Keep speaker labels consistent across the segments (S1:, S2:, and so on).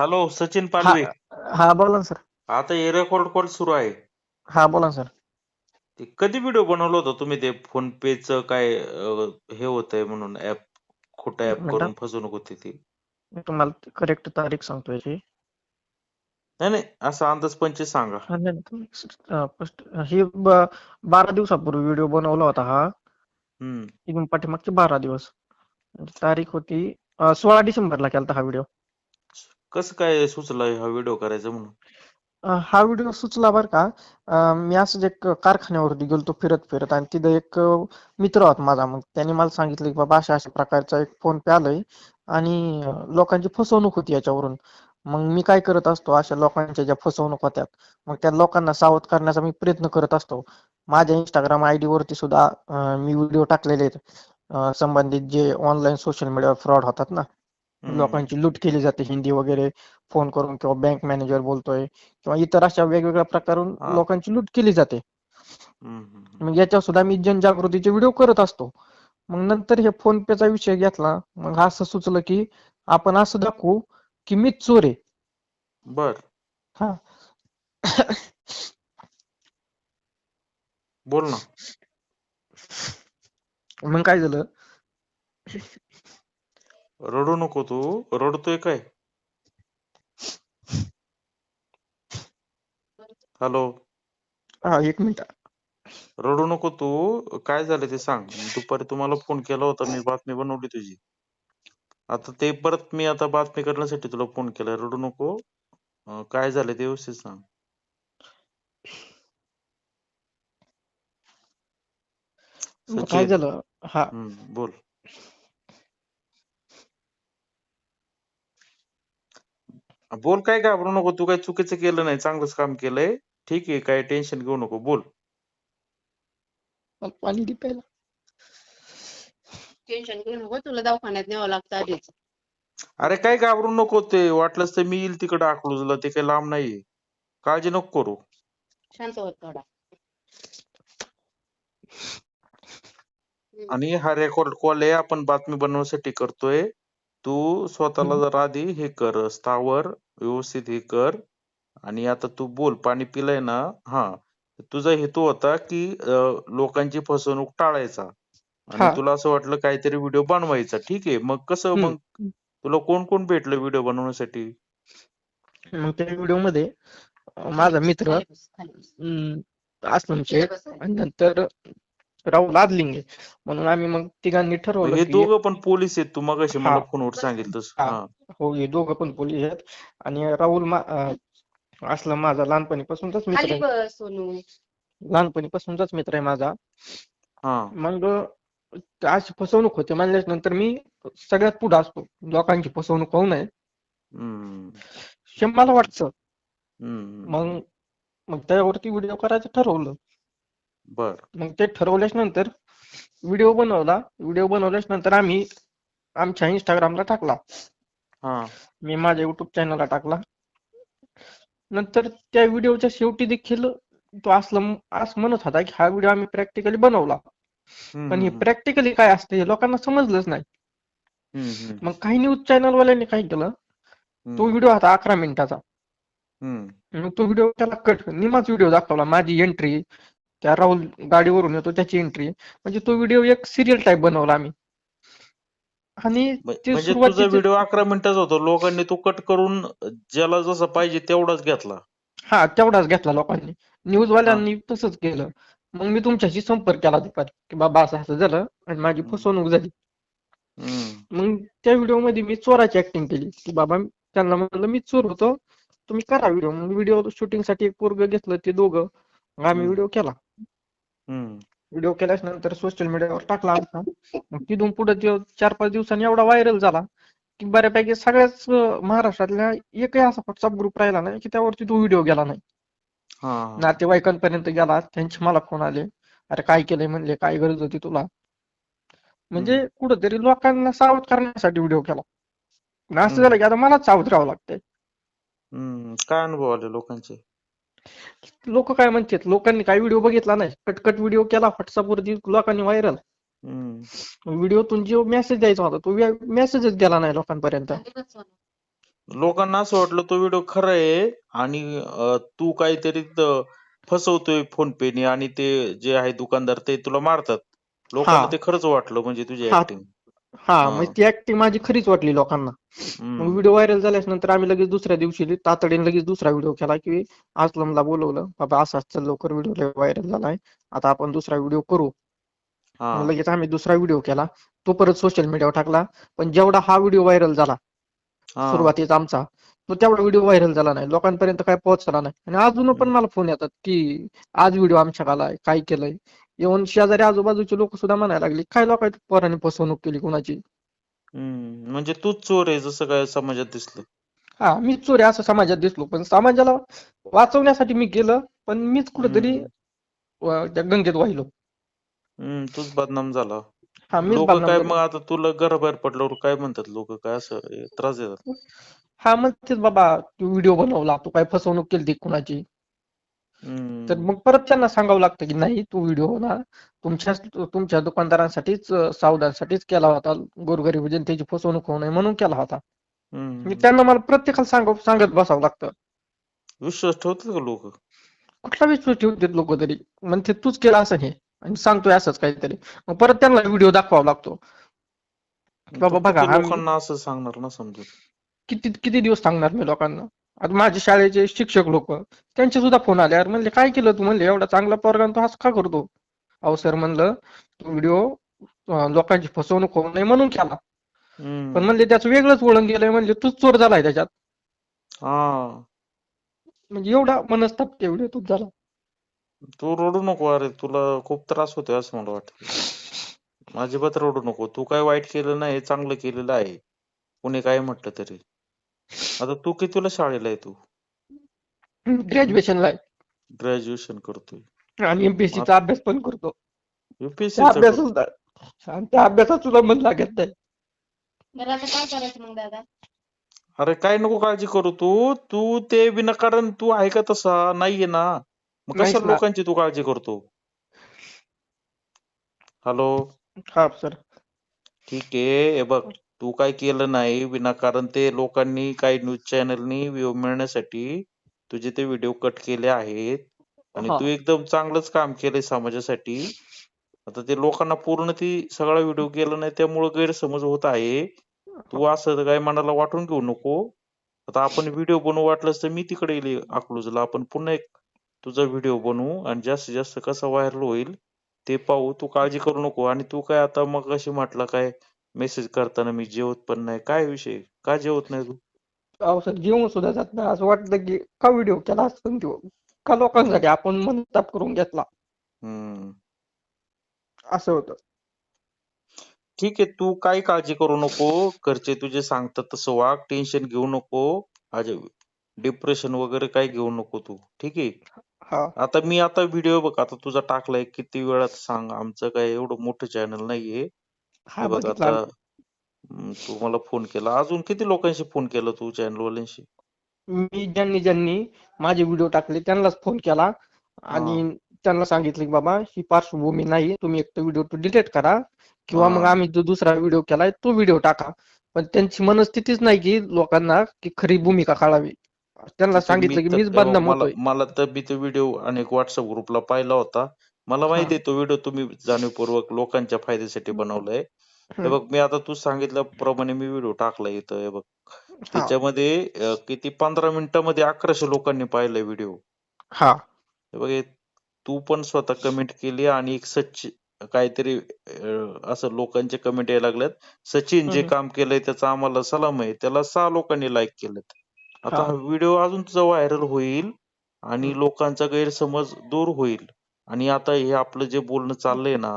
S1: Hello Sachin Palve
S2: हा बोला ना सर.
S1: आता हे रेकॉर्ड कॉल सुरू आहे?
S2: हा बोला ना सर.
S1: ते कधी व्हिडिओ बनवला होता तुम्ही ते फोन पेच काय अं, हे होतंय म्हणून ऍप खोटं ऍप. करून फसवणूक होती ती?
S2: मी तुम्हाला करेक्ट तारीख सांगतो याची.
S1: नाही नाही असं अंदाज पंचवीस सांगा.
S2: हा, नाही, नाही, अं, first, ही ब- बारा दिवसापूर्वी व्हिडिओ बनवला होता हा.
S1: हम्म.
S2: इथून पाठीमागचे बारा दिवस. तारीख होती अं, सोळा डिसेंबरला केलता हा व्हिडिओ
S1: कसं काय सुचलाय हा व्हिडिओ करायचा म्हणून?
S2: हा व्हिडिओ सुचला बरं का. मी असंच एक कारखान्यावरती गेलतो फिरत फिरत आणि तिथं एक मित्र होता माझा. मग त्याने मला सांगितलं की बाबा अशा अशा प्रकारचा एक फोन पे आलाय आणि लोकांची फसवणूक होती याच्यावरून. मग मी काय करत असतो अशा लोकांच्या ज्या फसवणूक होत्यात मग त्या लोकांना सावध करण्याचा मी प्रयत्न करत असतो. माझ्या इंस्टाग्राम आयडी वरती सुद्धा मी व्हिडिओ टाकलेले आहेत. संबंधित जे ऑनलाईन सोशल मीडियावर फ्रॉड होतात ना लोकांची लूट केली जाते हिंदी वगैरे फोन करून किंवा बँक मॅनेजर बोलतोय किंवा इतर अशा वेगवेगळ्या प्रकारून. लोकांची लूट केली जाते. मग याच्यावर सुद्धा मी जनजागृतीचे व्हिडिओ करत असतो. मग नंतर हे फोन पेचा विषय घेतला मग असं सुचलं की आपण असं दाखवू की मीच चोर आहे.
S1: बर.
S2: हा.
S1: बोल ना.
S2: मग काय झालं?
S1: रडू नको तू. रडतोय काय? हॅलो
S2: हा एक मिनिट.
S1: रडू नको तू. काय झालं ते सांग. दुपारी तुम्हाला फोन केला होता. मी बातमी बनवली तुझी. आता ते परत मी आता बातमी करण्यासाठी तुला फोन केलाय रडू नको. अं, काय झालं ते व्यवस्थित सांग.
S2: काय
S1: सचिन.
S2: झालं? हा.
S1: हम्म बोल. बोल काय घाबरू नको तू काय चुकीचं केलं नाही चांगलंच काम केलंय. ठीक आहे काय टेन्शन घेऊ नको बोल.
S2: मला पाणी दे प्यायला.
S3: टेन्शन घेऊ नको तुला दवाखान्यात न्यावं लागतं आधीच.
S1: अरे काय घाबरू नको ते वाटलंच तर मी येईल तिकडे अकलूजला ते काही लांब नाहीये. काळजी नको करू.
S3: शांत होत थोडा.
S1: आणि हा रेकॉर्ड कॉल आहे आपण बातमी बनवण्यासाठी करतोय. तू स्वतःला
S2: हम्म.
S1: जर आधी हे कर स्थावर व्यवस्थित हे कर आणि आता तू बोल पाणी पिलंय ना हा तुझा हेतू होता की अं, लोकांची फसवणूक टाळायचा आणि
S2: हा
S1: तुला असं वाटलं काहीतरी व्हिडिओ बनवायचा ठीक आहे मग कसं
S2: हम्म.
S1: मग तुला कोण कोण भेटलं व्हिडिओ बनवण्यासाठी
S2: मग त्या व्हिडिओमध्ये अं, माझा मित्र. अं, अस्लम
S3: इकडे
S2: शेख. आणि नंतर राहुल आदलिंगे म्हणून आम्ही मग तिघांनी ठरवलं
S1: हे
S2: की
S1: दोघं पण पोलीस आहेत. तू मगाशी
S2: हा.
S1: मला फोनवर सांगितलं
S2: हा.
S1: हा.
S2: हो हे दोघं पण पोलीस आहेत. आणि राहुल मा अं, असलम माझा लहानपणीपासूनचाच मित्र
S3: खाली
S2: आहे
S3: बस सोनू.
S2: लहानपणीपासूनचाच मित्र आहे माझा.
S1: हा.
S2: मग अशी फसवणूक होते म्हणल्याच नंतर मी सगळ्यात पुढे असतो. लोकांची फसवणूक होऊ नये.
S1: हम्म.
S2: हे मला वाटतं.
S1: हम्म.
S2: मग मग त्यावरती व्हिडिओ करायचं ठरवलं.
S1: बर.
S2: मग ते ठरवल्याच नंतर व्हिडिओ बनवला. व्हिडिओ बनवल्याच नंतर आम्ही आमच्या इंस्टाग्रामला टाकला.
S1: हा.
S2: मी माझ्या युट्यूब चॅनलला टाकला. नंतर त्या व्हिडिओच्या शेवटी देखील तो असलं असं म्हणत होता की हा व्हिडिओ आम्ही प्रॅक्टिकली बनवला.
S1: हम्म
S2: पण हे
S1: हम्म
S2: प्रॅक्टिकली काय असते हे लोकांना समजलंच नाही.
S1: हम्म हम्म.
S2: मग काही न्यूज चॅनल वाल्यांनी काय केलं? तो व्हिडिओ होता अकरा मिनिटाचा.
S1: हम्म.
S2: मग तो व्हिडिओ त्याला कट निमाच व्हिडिओ दाखवला. माझी एंट्री त्या राहुल गाडीवरून येतो त्याची एंट्री म्हणजे तो व्हिडिओ एक सिरियल टाईप बनवला आम्ही. आणि
S1: म्हणजे तुझा व्हिडिओ अकरा मिनिटाचा होता. लोकांनी तो कट करून ज्याला जसा पाहिजे तेवढाच घेतला.
S2: हा तेवढाच घेतला लोकांनी. न्यूज
S1: हा.
S2: वाल्यांनी तसंच केलं. मग मी तुमच्याशी संपर्क केला दुपारी की बाबा असं असं झालं आणि माझी फसवणूक झाली. मग त्या व्हिडिओमध्ये मी चोराची ऍक्टिंग केली की बाबा त्यांना म्हणलं मी चोर होतो तुम्ही करा व्हिडिओ मग व्हिडिओ शूटिंगसाठी एक पोरग घेतलं ते दोघं. मग आम्ही व्हिडिओ केला. व्हिडिओ केल्याच नंतर सोशल मीडियावर टाकला आमचा. मग तिथून पुढे चार पाच दिवसांनी एवढा व्हायरल झाला की बऱ्यापैकी सगळ्याच महाराष्ट्रातल्या एकही असा व्हॉट्सअप ग्रुप राहिला नाही की त्यावरती तो व्हिडिओ गेला नाही. नातेवाईकांपर्यंत गेला त्यांचे मला फोन आले. अरे काय केलंय म्हणले काय गरज होती तुला? म्हणजे कुठंतरी लोकांना सावध करण्यासाठी व्हिडिओ केला. असं झालं की आता मलाच सावध राहावं लागतंय.
S1: हम्म. काय अनुभव आले लोकांचे?
S2: लोक काय म्हणतात लोकांनी काय व्हिडिओ बघितला नाही कटकट व्हिडिओ केला व्हॉट्सअप वरती लोकांनी व्हायरल व्हिडिओतून जो मेसेज द्यायचा होता तो मेसेजच गेला नाही लोकांपर्यंत.
S1: लोकांना असं वाटलं तो व्हिडिओ खरा आहे आणि तू काहीतरी फसवतोय फोन पेने आणि ते जे आहे दुकानदार ते तुला मारतात लोकांना. ते खरंच वाटलं म्हणजे तुझी. ऍक्टिंग
S2: हा. म्हणजे ती ऍक्टिंग माझी खरीच वाटली लोकांना. मग व्हिडिओ व्हायरल झाल्यास नंतर आम्ही लगेच दुसऱ्या दिवशी तातडीने लगेच दुसरा व्हिडिओ केला की असलमला बोलवलं बाबा असा चल लवकर व्हिडिओ व्हायरल झालाय. आता आपण दुसरा व्हिडिओ करू.
S1: हा.
S2: लगेच आम्ही दुसरा व्हिडिओ केला. तो परत सोशल मीडियावर टाकला. पण जेवढा हा व्हिडिओ व्हायरल झाला सुरुवातीचा आमचा तो तेवढा व्हिडिओ व्हायरल झाला नाही. लोकांपर्यंत काय पोहोचला नाही. आणि अजून पण मला फोन येतात की आज व्हिडिओ आमच्या आलाय काय केलंय? येऊन शेजारी आजूबाजूचे लोक सुद्धा म्हणायला लागले काय लोकांच्या पोरांनी फसवणूक केली कुणाची?
S1: म्हणजे तूच चोर आहे जसं काय समाजात दिसलं.
S2: हा मीच चोरी असं समाजात दिसलो पण समाजाला वाचवण्यासाठी मी केलं पण मीच कुठेतरी त्या गंगेत वाहिलो.
S1: तूच बदनाम झाला.
S2: हा मीच
S1: लोक काय मग आता तुला घराबाहेर पडल्यावर काय म्हणतात लोक? काय असं त्रास देतात?
S2: हा म्हणतेच बाबा तू व्हिडिओ बनवला तू काय फसवणूक केली कुणाची? तर मग परत त्यांना सांगावं लागतं की नाही तू व्हिडिओ ना तुमच्याच तुमच्या दुकानदारांसाठीच सावधानसाठीच केला होता. गोरगरीब जनतेची फसवणूक होऊ नये म्हणून केला होता. मी त्यांना मला प्रत्येकाला सांग सांगत बसावं लागतं.
S1: विश्वास ठेवतात का लोक?
S2: कुठला विश्वास ठेवतात लोक तरी? म्हणते तूच केला असं हे. आणि सांगतोय असंच काहीतरी. मग परत त्यांना व्हिडिओ दाखवावा लागतो. बाबा बघा,
S1: लोकांना असं सांगणार ना समजून.
S2: किती किती दिवस सांगणार मी लोकांना? आता माझे शाळेचे शिक्षक लोक त्यांचे सुद्धा फोन आले. यार म्हणले काय केलं तू? म्हणले एवढा चांगला पोरगा तू असं का करतो? अहो सर म्हणलं तो व्हिडिओ लोकांची फसवणूक होऊ नये म्हणून केला. पण म्हणले त्याचं वेगळंच वळण गेलंय. म्हणजे तूच चोर झालाय त्याच्यात.
S1: हा.
S2: म्हणजे एवढा मनस्ताप व्हिडिओ तूच झाला.
S1: तू रडू नको अरे तुला खूप त्रास होतोय असं मला वाटतं. अजिबात रडू नको. तू काय वाईट केलं नाही चांगलं केलेलं आहे. कोणी काय म्हटलं तरी. आता तू कितीला शाळेला आहे तू?
S2: ग्रॅज्युएशनला आहे.
S1: ग्रॅज्युएशन करतोय.
S2: आणि एमपीएससी चा अभ्यास पण करतो.
S1: युपीएससी
S2: त्या अभ्यास सुद्धा आणि त्या अभ्यासात सुद्धा मन लागत नाही.
S3: बरं आता काय करायचं मग दादा?
S1: अरे काय नको काळजी करू तू. तू ते विनाकारण तू आहे का तसा नाहीये ना. मग
S2: नाहीच
S1: कशा
S2: ना.
S1: लोकांची तू काळजी करतो? हॅलो
S2: हा सर
S1: ठीक आहे हे बघ. तू काय केलं नाही विनाकारण ते लोकांनी काही न्यूज चॅनलनी व्ह्यू मिळण्यासाठी तुझे ते व्हिडिओ कट केले आहेत. आणि
S2: हा.
S1: तू एकदम चांगलंच काम केलंय समाजासाठी. आता ते लोकांना पूर्ण ती सगळा व्हिडिओ गेला नाही त्यामुळे गैरसमज होत आहे. तू असं काय मनाला वाटून घेऊ नको. आता आपण व्हिडिओ बनवू वाटलंस तर मी तिकडे येईल अकलूजला. आपण पुन्हा एक तुझा व्हिडिओ बनवू आणि जास्तीत जास्त कसा व्हायरल होईल ते पाहू. तू काळजी करू नको. आणि तू काय आता मग अशी म्हटला काय मेसेज करताना मी जेवत पण नाही. काय विषय? का जेवत नाही तू?
S2: अहो सर जेवण सुद्धा जात नाही. असं वाटतं की का व्हिडिओ केला असता तो? का लोकांसाठी आपण मनताप करून घेतला?
S1: हम्म.
S2: असं होतं.
S1: ठीक आहे तू काही काळजी करू नको. घरचे तुझे सांगतात तसं वाग. टेन्शन घेऊ नको. अजय डिप्रेशन वगैरे काही घेऊ नको तू. ठीक आहे?
S2: हा.
S1: आता मी आता व्हिडिओ बघ. आता तुझा टाकलाय. किती वेळात सांग. आमचं काय एवढं मोठं चॅनल नाहीये.
S2: हा
S1: हे बघ
S2: बघितला
S1: आता तू मला फोन केला. अजून किती लोकांशी फोन केला तू चॅनल वाल्यांशी
S2: मी ज्यांनी ज्यांनी माझे व्हिडिओ टाकले त्यांनाच फोन केला. आणि त्यांना सांगितलं की बाबा ही पार्श्वभूमी नाही तुम्ही एक तर व्हिडिओ तो डिलीट करा किंवा मग
S1: हा.
S2: आम्ही जो दुसरा व्हिडिओ केलाय तो व्हिडिओ टाका. पण त्यांची मनस्थितीच नाही की लोकांना की खरी भूमिका कळावी त्यांना
S1: मी
S2: सांगितलं की
S1: तर-
S2: मीच बदनाम
S1: मला
S2: होतोय.
S1: मला तर मी तो व्हिडिओ अनेक व्हॉट्सअप ग्रुपला पाहिला होता. मला माहिती आहे तो व्हिडिओ तुम्ही जाणीवपूर्वक लोकांच्या फायद्यासाठी बनवलाय. हे. बघ मी आता तू सांगितल्याप्रमाणे मी व्हिडिओ टाकलाय इथं हे बघ त्याच्यामध्ये अं, किती पंधरा मिनिटांमध्ये अकराशे लोकांनी पाहिलाय व्हिडिओ
S2: हा
S1: हे बघ हे तू पण स्वतः कमेंट केली आणि एक सच काहीतरी अं, असं लोकांचे कमेंट यायला लागल्यात सचिन जे
S2: हम्म.
S1: काम केलंय त्याचा आम्हाला सलाम आहे त्याला सहा लोकांनी लाईक केलेत आता
S2: हा.
S1: हा व्हिडिओ अजून तुझा व्हायरल होईल आणि. लोकांचा गैरसमज दूर होईल आणि आता हे आपलं जे बोलणं चाललंय ना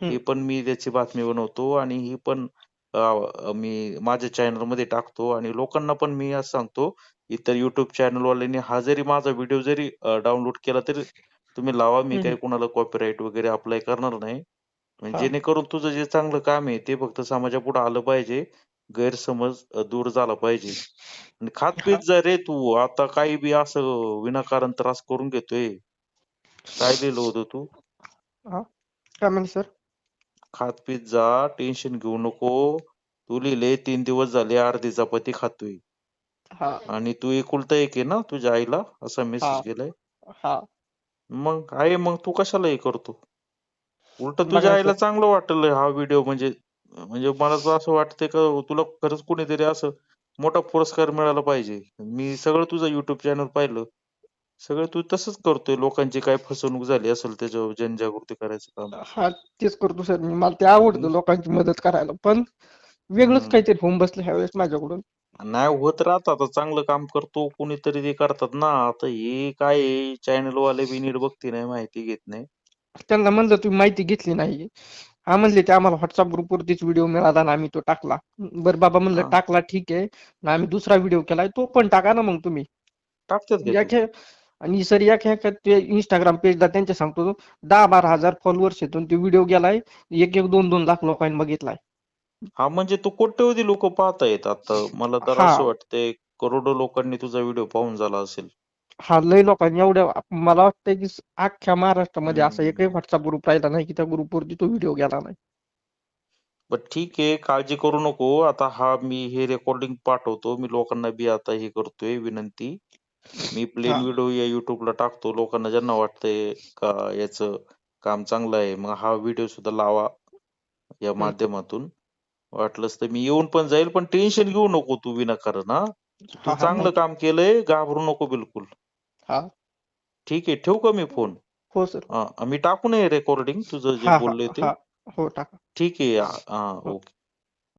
S1: हे. पण मी त्याची बातमी बनवतो आणि ही पण अं, मी माझ्या चॅनलमध्ये टाकतो आणि लोकांना पण मी असं सांगतो इतर युट्यूब चॅनल वाल्यांनी हा जरी माझा व्हिडिओ जरी डाउनलोड केला तरी तुम्ही लावा मी
S2: हम्म.
S1: काही कुणाला कॉपीराईट वगैरे अप्लाय करणार नाही म्हणजे
S2: हा.
S1: जेणेकरून तुझं जे चांगलं काम आहे ते फक्त समाजापुढे आलं पाहिजे गैरसमज अं, दूर झाला पाहिजे आणि खात
S2: हा.
S1: पीत जा रे तू आता काही बी असं विनाकारण त्रास करून घेतोय काय लिहिलं होतं तू
S2: काय म्हणजे सर
S1: खात पीत जा टेन्शन घेऊ नको. तू लिहिले तीन दिवस झाले अर्धी चपाती खातोय.
S2: हा.
S1: आणि तू एकुलता एक आहे ना तुझ्या आईला? असा मेसेज केलाय
S2: हा.
S1: मग आहे मग तू कशाला हे करतो? उलट तुझ्या आईला चांगलं वाटलं हा व्हिडिओ म्हणजे म्हणजे मला तर असं वाटतंय का तुला खरंच कुणीतरी असं मोठा पुरस्कार मिळाला पाहिजे. मी सगळं तुझं युट्यूब चॅनल पाहिलं. सगळं तू तसंच करतोय लोकांची काय फसवणूक झाली असेल त्याच्यावर जनजागृती करायचं काम?
S2: हा तेच करतो सर मी. मला ते आवडतं लोकांची मदत करायला पण वेगळंच. काहीतरी होऊन बसलं ह्यावेळेस माझ्याकडून.
S1: नाही होत राहत आता. चांगलं काम करतो कुणीतरी ते करतात ना. आता हे काय चॅनल वाले बी नीट बघते नाही माहिती घेत नाही.
S2: त्यांना म्हणलं तुम्ही माहिती घेतली नाही हा म्हणले ते आम्हाला व्हॉट्सअप ग्रुपवरतीच व्हिडिओ मिळाला आणि आम्ही तो टाकला. बरं बाबा म्हणलं टाकला ठीक आहे. आणि आम्ही दुसरा व्हिडिओ केलाय तो पण टाका ना मग तुम्ही.
S1: टाकतात
S2: आणि सर या इंस्टाग्राम पेजला त्यांच्या सांगतो दहा बारा हजार फॉलोअर्स येतून ते व्हिडिओ गेलाय एक एक दोन दोन लाख लोकांनी बघितलाय.
S1: हा म्हणजे तो कोट्यवधी लोक पाहतायत आता. मला तर
S2: हा.
S1: असं वाटतंय करोडो लोकांनी तुझा व्हिडिओ पाहून झाला असेल.
S2: हा लय लोकांनी एवढ्या मला वाटतंय की अख्ख्या महाराष्ट्रामध्ये असा एकही. व्हॉट्सअप ग्रुप राहिला नाही की त्या ग्रुपवरती तो व्हिडिओ गेला नाही.
S1: बर ठीक आहे. काळजी करू नको. आता हा मी हे रेकॉर्डिंग पाठवतो. मी लोकांना बी आता हे करतोय विनंती. मी प्लेन
S2: हा.
S1: व्हिडिओ या युट्यूबला टाकतो. लोकांना ज्यांना वाटतंय का याचं काम चांगलं आहे मग हा व्हिडिओ सुद्धा लावा या
S2: हम्म.
S1: माध्यमातून. वाटलंच तर मी येऊन पण जाईल पण टेन्शन घेऊ नको तू विनाकारण हा. तू
S2: हा हा
S1: चांगलं
S2: नाही
S1: काम केलंय घाबरू नको बिलकुल.
S2: हा.
S1: ठीक आहे ठेवू का मी फोन
S2: हो सर
S1: हा मी टाकू नये रेकॉर्डिंग तुझं जे
S2: हा हा
S1: बोलले ते.
S2: हा. हो टाका.
S1: ठीक आहे हा,
S2: हो.
S1: ओके.